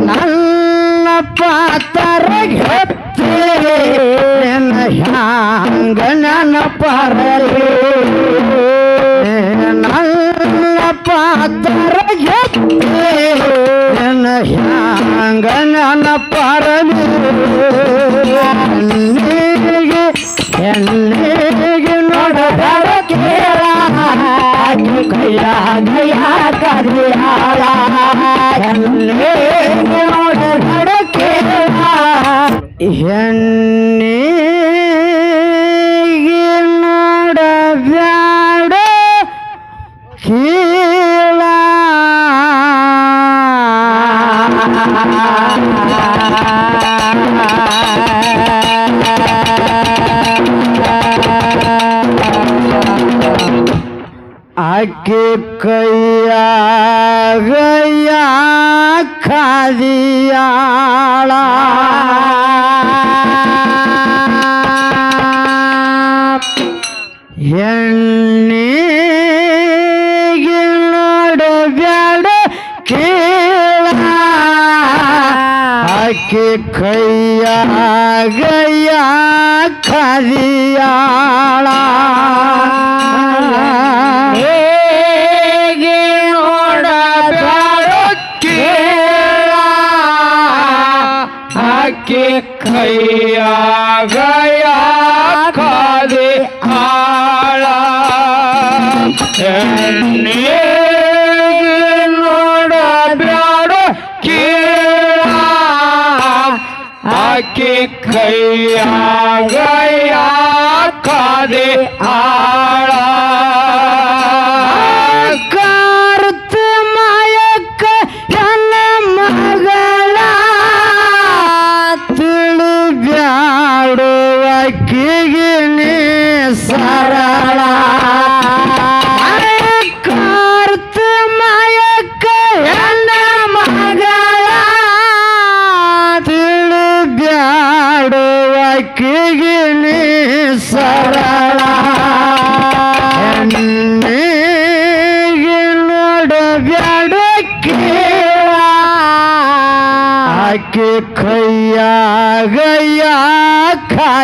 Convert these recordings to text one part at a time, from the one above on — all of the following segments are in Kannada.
ನನ್ನ ಪಾತರ ನಿನ್ನ ಹ್ಯಾಂಗ ನೆನಪರಲಿ ನನ್ನ ಪಾತರ ನಿನ್ನ ಹ್ಯಾಂಗ ನೆನಪರಲಿ ಎಲ್ಲಿಗೆ ಎಲ್ಲಿಗೆ ನೋಡಬೇಡ ಕೇಳ ಕೈಯ ಗಯ ಹೆಣ್ಣಿಗೆ ನೋಡಬ್ಯಾಡ ಕೀಳ ಆಕೆ ಕೈಯಾಗಯ್ಯ খাদিয়া ಆಕೆ ಕೈಯಾಗ ಕಾದೆ ಎಣ್ಣೆ ನೋಡ ಬ್ಯಾಡ ಕೇಳ. ಆಕೆ ಕೈಯಾಗ ಕಾದೆ ಆಳ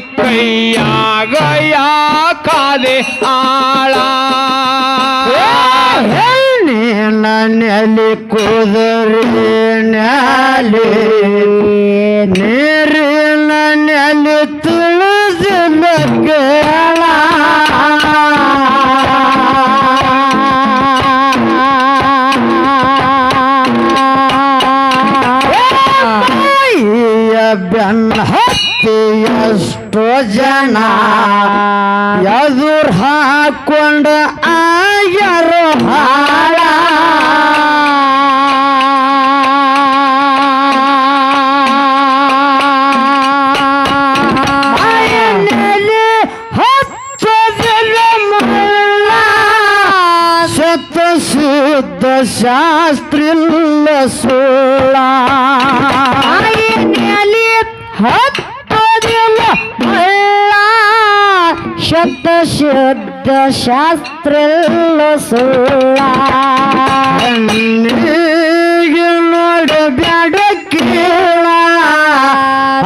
ಕೈಯಾಗ ಕಾದೆ ಆಳ. ನೆಲೆ ನೆಲಿ ಕುದುರೆ ನ್ಯಾಲಿ ಜನ ಎದುರು ಹಾಕೊಂಡ ಆಗ್ಯಾರೋ ಹಾಳ. ಶುದ್ಧ ಶಾಸ್ತ್ರಿಲ್ಲ ಸೋಳ ಮನೆಯಲ್ಲಿ ಶಬ್ದ ಶುದ್ಧ ಶಾಸ್ತ್ರಿಲ್ಲ ಸುಳ್ಳ ಹೆಣ್ಣಿಗೆ ನೋಡಬ್ಯಾಡ ಕೇಳ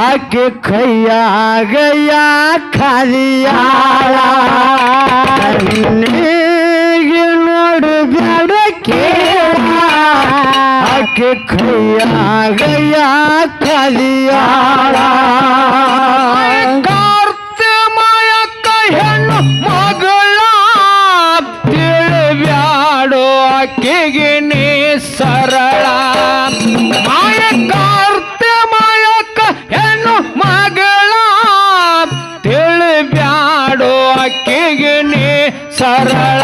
ಆಕೆ ಕೈಯಾಗ ಖಾಲಿಯಾಳ ಹೆಣ್ಣಿಗೆ ನೋಡಬ್ಯಾಡ ಕೇಳ ಆಕೆ ಕೈಯಾಗ ಯಾಕಲಿಯಾಳ ಕಾರ್ತೆ ಮಾಯಕ್ಕ ಹೆಣ್ಣು ಮಗಳ ತಿಳಿಬ್ಯಾಡೋ ಆಕೆಗೆ ನೀ ಸರಳ. ಮಾಯ ಮಾಯಕ ಹೆಣ್ಣು ಮಗಳ ತಿಳಿಬ್ಯಾಡೋ ಆಕೆಗೆ ನೀ ಸರಳ.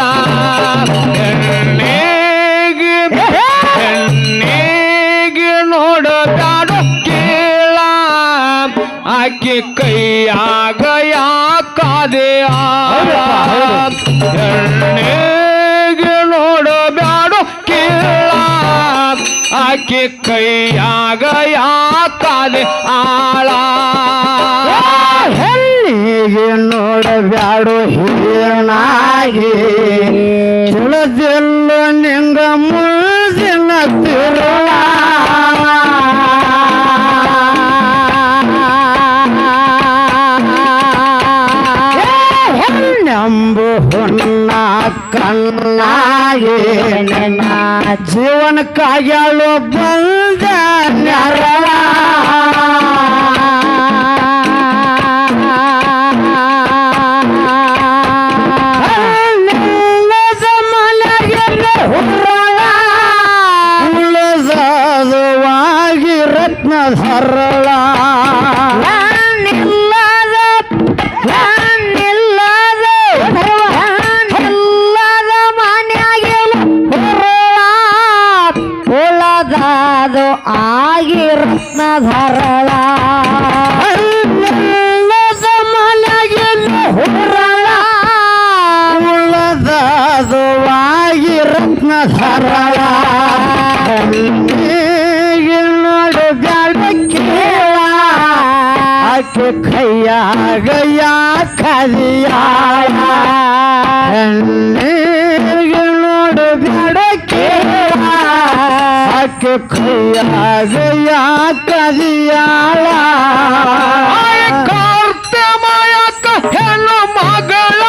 ಕೈಯಾಗ ಯಾಕಾದೆ ಆಕೆ ಕೈಯಾಗ ಯಾಕಾದೆ ಆಳ. ಹೆಣ್ಣಿಗೆ ನೋಡಬ್ಯಾಡು ಹೀನಾಗಿ. ತಿಳಿದಿಲ್ಲ ಜೀವನಕ್ಕಾಗ್ಯಾಳು ಆಕೆ ಕೈಯಾಗ ಯಾಕಲಿಯಾಳ ಕಾರ್ತೆ ಮಾಯಕ್ಕ ಹೆಣ್ಣು ಮಗಳ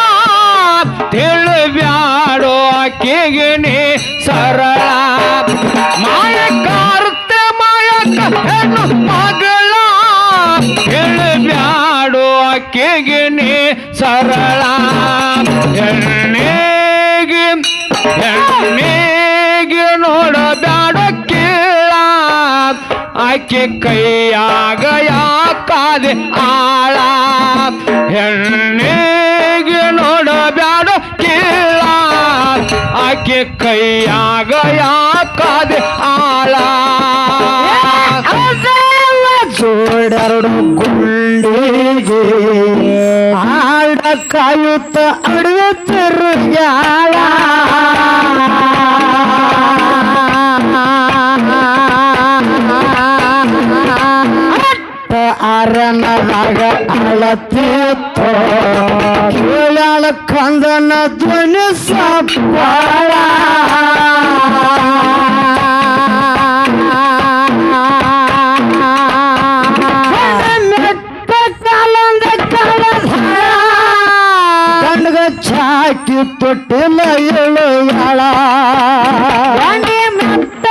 ತಿಳಿಬ್ಯಾಡೋ ಆಕೆಗೆ ನೀ ಸರಳ ಮಾಯ ಕಾರ್ತೆ ಮಾಯಕ್ಕ ಹೆಣ್ಣು ಮಗಳ ತಿಳಿಬ್ಯಾಡೋ ಆಕೆಗೆ ನೀ ಸರಳ ಹೆಣ್ಣಿಗೆ ಹೆಣ್ಣಿಗೆ ಆಕೆ ಕೈಯಾಗ ಯಾಕಾದೆ ಆಳ. ಹೆಣ್ಣಿಗೆ ನೋಡಬ್ಯಾಡ ಕೀಳ. ಆಕೆ ಕೈಯಾಗ ಯಾಕಾದೆ ಆಳ. ಜೋಡೆರಡು ಗುಂಡಿಗೆ ಆಡ ಕಾಯುತ್ತ ಅಡವೆ ತಿರುಗ್ಯಾಳ ಅಳತಿತ್ತು ಕೇಳಾಳ ಕಂದನ ಧ್ವನಿ ಸಪ್ಪಾಳ ಮೆಟ್ಟ ಕಾಲಂದ ಕಳಧಾಳ ಕಣ್ಗ ಚಾಕಿ ತೊಟ್ಟಿಲ್ಲ ಏಳು ಯಾಳ ವಂಡಿ ಮೆಟ್ಟ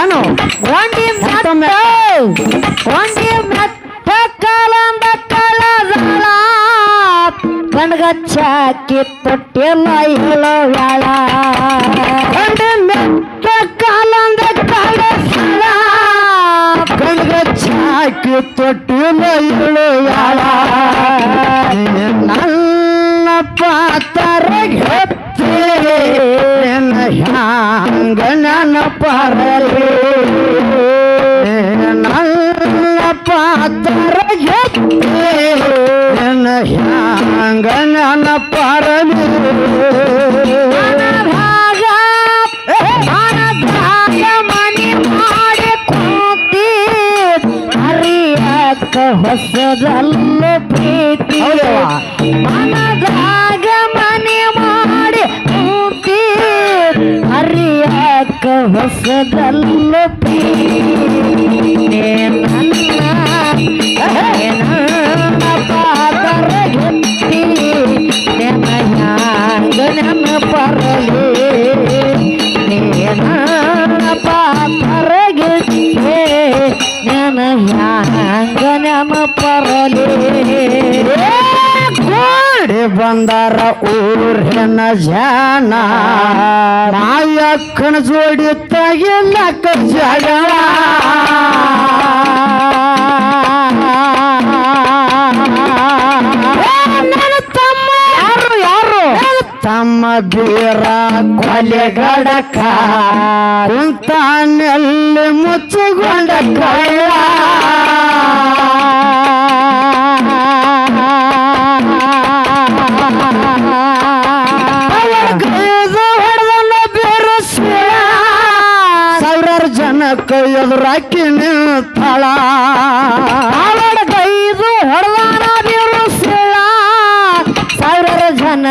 ಏನು ವಂಡಿ ಮೆಟ್ಟ ವಂಡಿ ಮೆಟ್ಟ ಕಣ್ಗ ಚಾಕಿ ತೊಟ್ಟಿಲ್ಲ ಏಳು ಯಾಳ ವಂಡಿ ಮೆಟ್ಟ ಕಾಲಂದ ಕಳಧಾಳ ಕಣ್ಗ ಚಾಕಿ ತೊಟ್ಟಿಲ್ಲ ಏಳು ಯಾಳ ನನ್ನ ಪಾತರ ಗೆತ್ತಿ ನಿನ್ನ ಹ್ಯಾಂಗ ನನ್ನ ಪರಲಿ ಹೊಸದಲ್ಲ ಪ್ರೀತಿ ಮನದಾಗ ಮನೆ ಮಾಡಿ ಕೂತಿ ಹರಿಯಕ್ಕ ಹೊಸದಲ್ಲ ಪ್ರೀತಿ ನನ್ನ ನನ್ನ ಪಾದರ ಗೆತ್ತಿ ನೆನ ಹ್ಯಾಂಗ ನೆನ ಪರಲಿ ನೆನ ಹ್ಯಾಂಗ ಪರಲಿ ಕೂಡಿ ಬಂದಾರ ಊರಿನ ಜನ ನಾಯಕ್ಕನ ಜೋಡಿ ತೆಗಿಲಕ್ಕ ಜಗಳ ತಮ್ಮ ಬೀರ ಕೊಲೆಗಡಕ ಕುಂತಾನೆಲ್ಲಿ ಮುಚ್ಚುಗೊಂಡ ಕಳ್ಳ ಕೈದು ಹೊಡೆದಲ್ಲ ಬೇರು ಶಿಳ. ಸಾವಿರಾರು ಜನಕ್ಕೆ ಎದುರಾಕಿ ನಿಂತಳ ಸಾವಿರ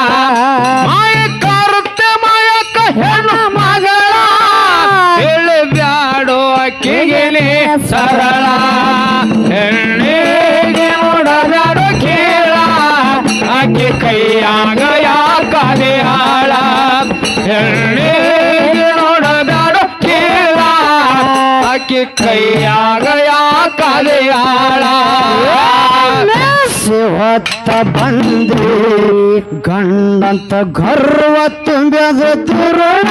ಸರಳ ಹೆಣ್ಣಿಗೆ ನೋಡಬ್ಯಾಡು ಕೇಳ ಆಕೆ ಕೈಯಾಗ ಯಾಕದೆ ಹಾಳ ಹೆಣ್ಣಿಗೆ ನೋಡಬ್ಯಾಡು ಕೇಳ ಆಕೆ ಕೈಯಾಗ ಯಾಕದೆ ಹಾಳ ಹೊತ್ತ ಬಂದಿ ಗಂಡಂತ ಗರ್ವ ತುಂಬ್ಯದ ತಿರುಳ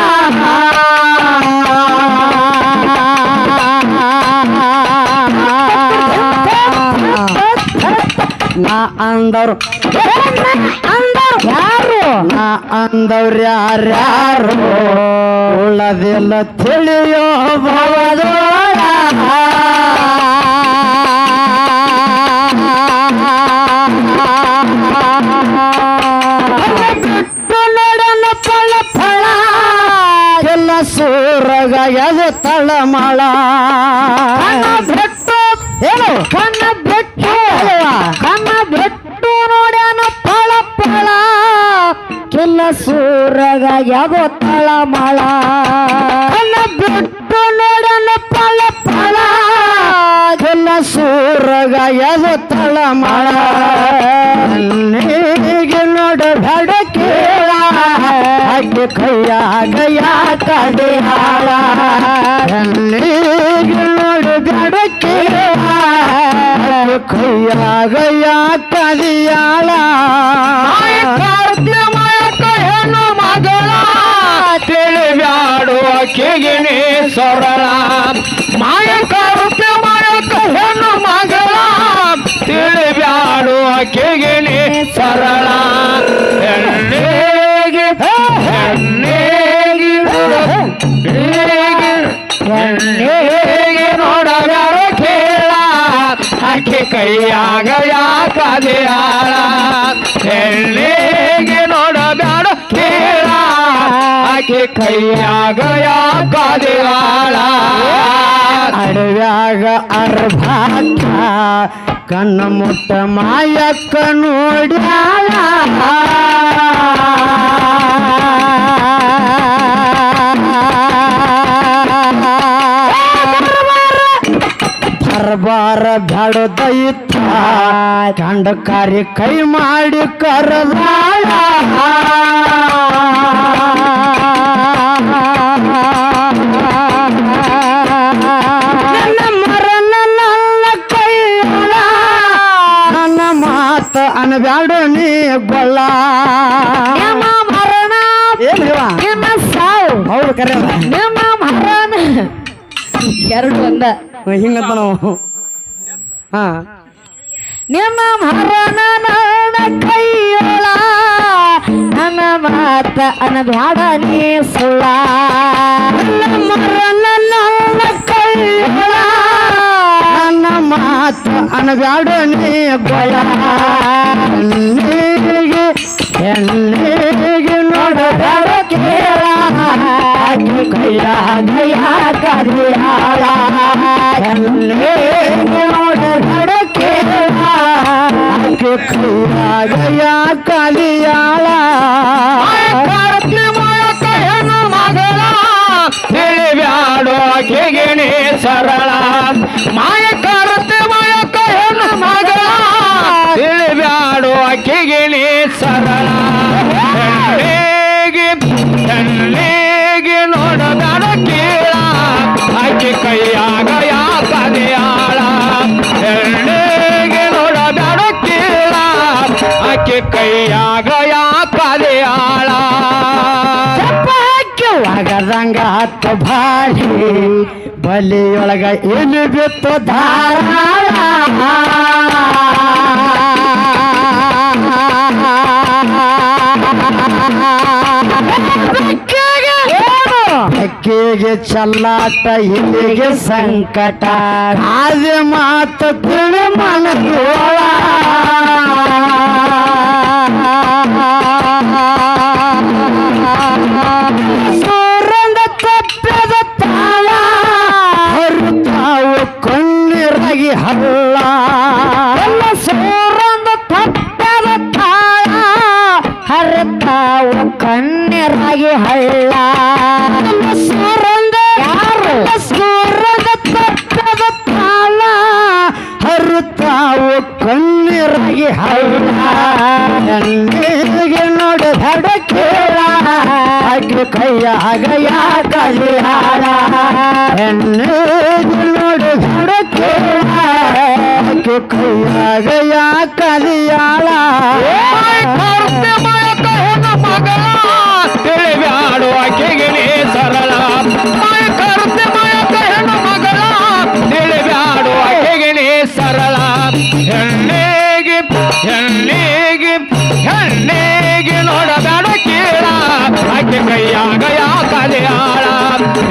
ನಾ ಅಂದವ್ರು ಅಂದರ್ ಯಾರು ನಾ ಅಂದವ್ರು ಯಾರ್ಯಾರು ಉಳ್ಳದಿಲ್ಲ ತಿಳಿಯೋ ಭವದೋಳ ಬಿಟ್ಟು ನೋಡಲ್ಲ ಫಳ ಫಳ ಎಲ್ಲ ಸೂರಗ ಎದು ತಳಮಳ ಕಣ್ಣ ಬಿಟ್ಟು ಹೇಳು ಕಣ್ಣ ಬಿಟ್ಟು ಅಲ್ವಾ? ಕಣ್ಣ ಬಿಟ್ಟು ಕಿಲ್ಲ ಸೂರಗ ಯಾಗೋ ತಳ ಮಳ ಕಣ್ಣ ಬಿಟ್ಟು ನೋಡಲ್ಲ ಫಳ ಫಳ ಎಲ್ಲ ಸೂರಗ ಎದು ತಳಮಳ ಕಣ್ಣಿಗೆ ನೋಡ ಬೇಡ ಕೇಳ ಹಾಗೆ ಕೈಯಾಗ ಯಾಕಡೆ ಹಾಳ ಕಣ್ಣಿಗೆ ನೋಡ ಬೇಡ ಕೇಳ ಹಾಗೆ ಕೈಯಾಗ ಯಾಕಡೆ ಹಾಳ ಹೆಣ್ಣು ಮಗಳ ತಿಳಿಬ್ಯಾಡು ಆಕೆಗೆ ನೀ ಸರಳ ಮಾಯ ಕರುಪ್ಯ ಮಾಯಕ ಹೆಣ್ಣು ಮಗಳ ತಿಳಿಬ್ಯಾಡು ಆಕೆಗೆ ನೀ ಸರಳ ಹೆಣ್ಣಿಗೆ ಹೆಣ್ಣಿಗೆ ಹೆಣ್ಣಿಗೆ ಹೆಣ್ಣಿಗೆ ನೋಡಬ್ಯಾಡು ಕೇಳ ಆಕೆ ಕೈಯಾಗ ಯಾಕದೆ ಹಾಳ ಹೆಣ್ಣಿಗೆ ಆಕೆ ಕೈಯಾಗ ಯಾಕದೆ ಹಾಳ ಅಡವ್ಯಾಗ ಅರ್ಭಾಟ, ಕಣ್ಣ ಮುಟ್ಟ ಮಾಯಕ್ಕ ನೋಡ್ಯಾಳ ದರ್ಬಾರ ಬ್ಯಾಡದೈತ ಕಂಡ ಕಾರ್ಯ ಕೈ ಮಾಡಿ ಕರದಾಳ. ಅನಬ್ಯಾಡ ನೀ ಗೊಳ್ಳ ನಿಮ್ಮ ಮರಣ ಏನಿವ ನಿಮ್ಮ ಸಾವು. ಹೌದು ಕರೆ ನಿಮ್ಮ ಮರಣ. ಎರಡು ಒಂದ. ಹಿಂಗಂತ ನಾವು ಹಾ. ನಿಮ್ಮ ಮರಣ ಕೈಯೊಳ. ನನ್ನ ಮಾತ ಅನಬ್ಯಾಡ ನೀ ಸುಳ್ಳ. ಮರಣ ಕೈಯೊಳ. ಮಾತು ಅನಬ್ಯಾಡನೆ ಗೊಳ. ಹೆಣ್ಣಿಗೆ ಹೆಣ್ಣಿಗೆ ನೋಡಬೇಡ ಕೇಳ ಕೈಯ ಕೈಯ ಕರಿಯಾಳ ಹೆಣ್ಣಿಗೆ ಕೇಳ ಕೈಯ ಕಲಿಯಾಳ ಹೇಳಿ. ಬ್ಯಾಡೋ ಕೇಗೆ ಸರಳ ಮಾಯ ಕರತೆ ಮಾಯಕ ಹೆಣ್ಣು ಮಗಳ ತಿಳಿಬ್ಯಾಡು ಆಕೆಗೆ ನೀ ಸರಳ ಹೆಣ್ಣಿಗೆ ಹೆಣ್ಣಿಗೆ ನೋಡಬೇಡ ಕೀಳ ಆಕೆ ಕೈಯಾಗ ಯಾಕದೆ ಆಳ ಹೆಣ್ಣಿಗೆ ನೋಡಬೇಡ ಕೀಳ ಆಕೆ ಕೈಯಾಗ ಯಾಕದೆ ಆಳ ಒಗದಂಗ ಹತ್ತ ಬಾಳಿ ಬಲಿಯೊಳಗ ಏನು ಬಿತ್ತು ಅಕ್ಕಿಗೆ ಚಲ್ಲಾಟ ಇಲ್ಲಿಗೆ ಸಂಕಟ. ಆದ ಮಾತು ತಿಳಿ ಮನಗೋಳ கையா கையா கல்யாணா என்னோடு கையா கையா கல்யாணா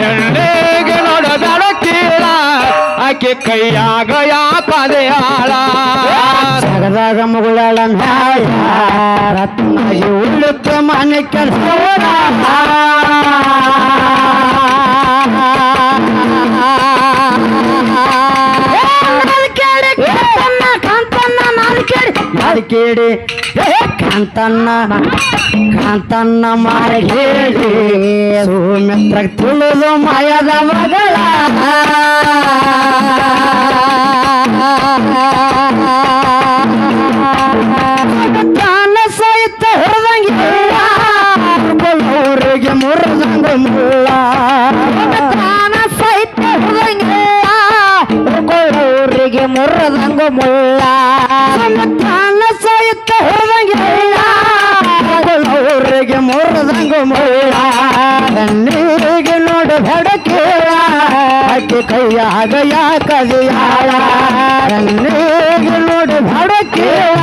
ಹೆಣ್ಣಿಗೆ ನೋಡಬೇಡ ಕೀಳ ಆಕೆ ಕೈಯಾಗ ಯಾಕದೆ ಆಳ ಸಗದಾಗ ಮುಗುಳಳ ಮ್ಯಾಯ ರತ್ನಾಗಿ ಉಳ್ಳುತ್ತ ಮನೆ ಕೆಲಸ ಕೇಳಿ ಕಾಂತನ್ನ ಕಾಂತನ್ನ ಮಾರಿ ಹೇಳಿ ಸುಮಿತ್ರ ತುಳಿದು ಮಾಯದ ಮಗಳ. ತಾನ ಸಹಿತ ಹೊರದಂಗಿಲ್ಲ ಊರಿಗೆ ಮುರಿದಂಗ ಮುಳ್ಳ ತಾನ ಸಹಿತ ಹುಡುಗಿಲ್ಲ ಊರಿಗೆ ಮುಳ್ಳ ಸಹಿತ ಹೊರದಂಗೆ ಅವರಿಗೆ ಮುರಿದಂಗ ಮುಳ್ಳ ಕಣ್ಣಿಗೆ ನೋಡ ಬೆಡಕೇಳ ಆಕೆ ಕೈಯಾಗ ಯಾಕದಿಯಾಳ ಕಣ್ಣಿಗೆ ನೋಡ ಬೆಡಕೇಳ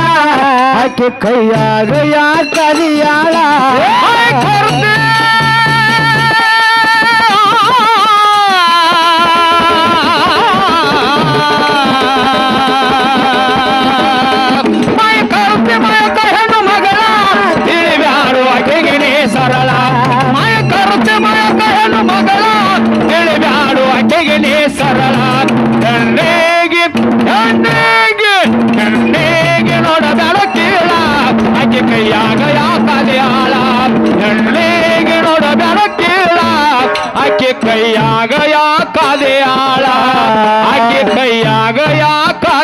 ಆಕೆ ಕೈಯಾಗ ಯಾಕದಿಯಾಳ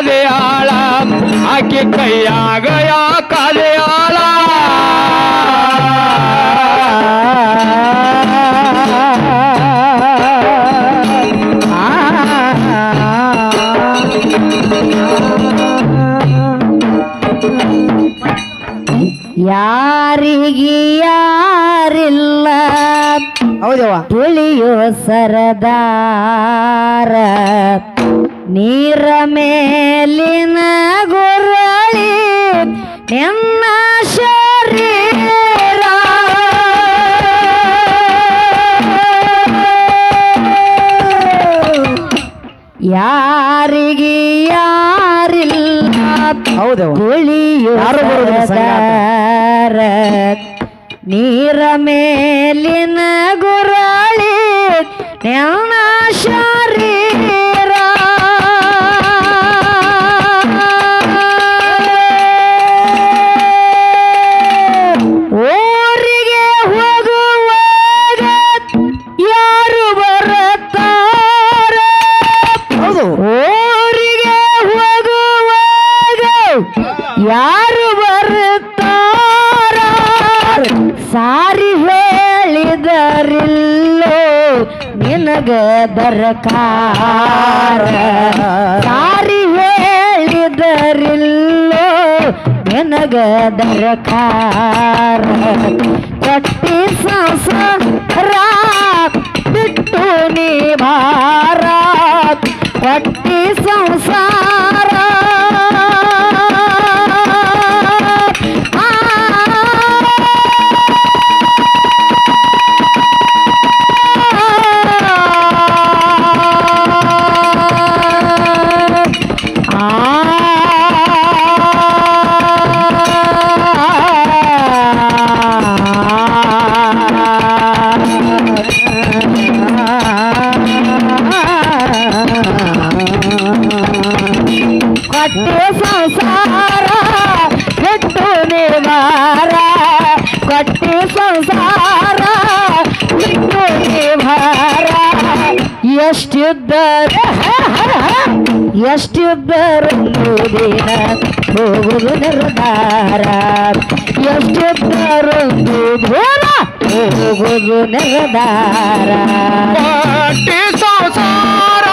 ಯಾಕದೆ ಆಳ ಆಕೆ ಕೈಯಾಗ ಯಾಕದೆ ಆಳ ಯಾರಿಗೆ ಯಾರಿಲ್ಲ ಹೌದವ್ವ ತಿಳಿಯೋ ಸರದಾರ ನೀರ ಮೇಲಿನ ಗುರಳಿ ಎನ್ನ ಶರೀರ. ಯಾರಿಗೆ ಯಾರಿಲ್ಲ? ಸರದಾರ ನೀರ ಮೇಲಿನ ಗುರಳಿ ನೆನ ದರಕಾರ ಸಾರಿ ಹೇಳಿದರಿಲ್ಲೋ ನಿನಗ ದರಕಾರ. ಕಟ್ಟಿ ಸಂಸಾರ ಬಿಟ್ಟು ನೀ ಭಾರ ಕಟ್ಟಿ ಸಂಸಾರ ಎಷ್ಟಿದ್ದರು ದಿನ ಹೋಗುವುದು ನಿರ್ಧಾರ ಎಷ್ಟಿದ್ದರು ದೂರ ಹೋಗುವುದು ನಿರ್ಧಾರ ಸಂಸಾರ